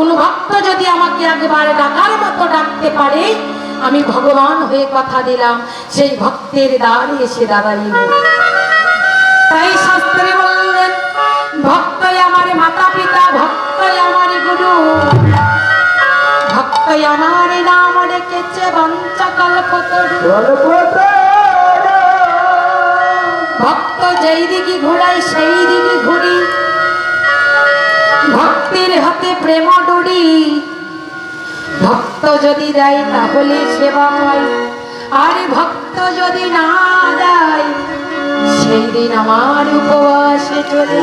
কোন ভক্ত যদি আমাকে একবার ডাকার মতো ডাকতে পারে, আমি ভগবান হয়ে কথা দিলাম। সেই ভক্তের দ্বারে এসে দাঁড়াইব তাই শাস্ত্রে বললেন, ভক্তই আমার মাতা পিতা ভক্তই আমার গুরু। ভক্তই আমার নাম বাঞ্চা ভক্ত যেই দিকে ঘোরাই সেই দিকে ঘুরি। ভক্তির হাতে প্রেম যদি দেয় তাহলে সেবা হয় আর ভক্ত যদি না দেয় সেই দিন আমার উপবাসে চলে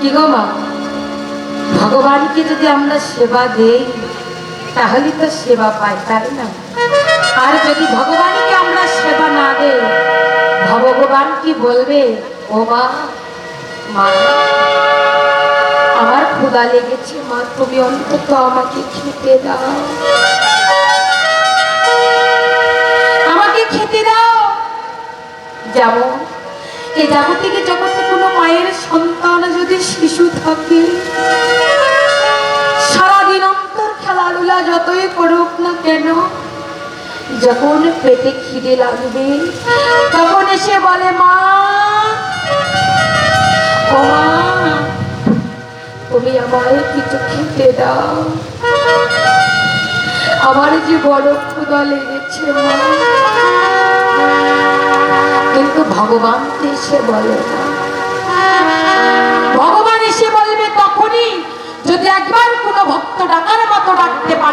কি গো মা? ভগবানকে যদি আমরা সেবা দেই তাহলে তো সেবা পাই তাই না? আর যদি ভগবানকে আমরা সেবা না দেই ভগবান কি বলবে? ও মা মা আমার লেগেছে, মা, তুমি অন্তত আমাকে খেতে দাও। আমাকে খেতে দাও। যেমন এ জাগতিকে জগতে কোনো মায়ের সন্তান যদি শিশু থাকে, সারাদিন অন্তর খেলাধুলা যতই করুক না কেন, যখন পেটে খিদে লাগবে, তখন এসে বলে, মা, ও মা তুমি আমায় কিছু খেতে দাও। আমার যে বড় ক্ষুদা লেগেছে কিন্তু ভগবান তো এসে বলে না। ভগবান এসে বলবে তখনই যদি একবার কোনো ভক্ত ডাকার মতো ডাকতে পারে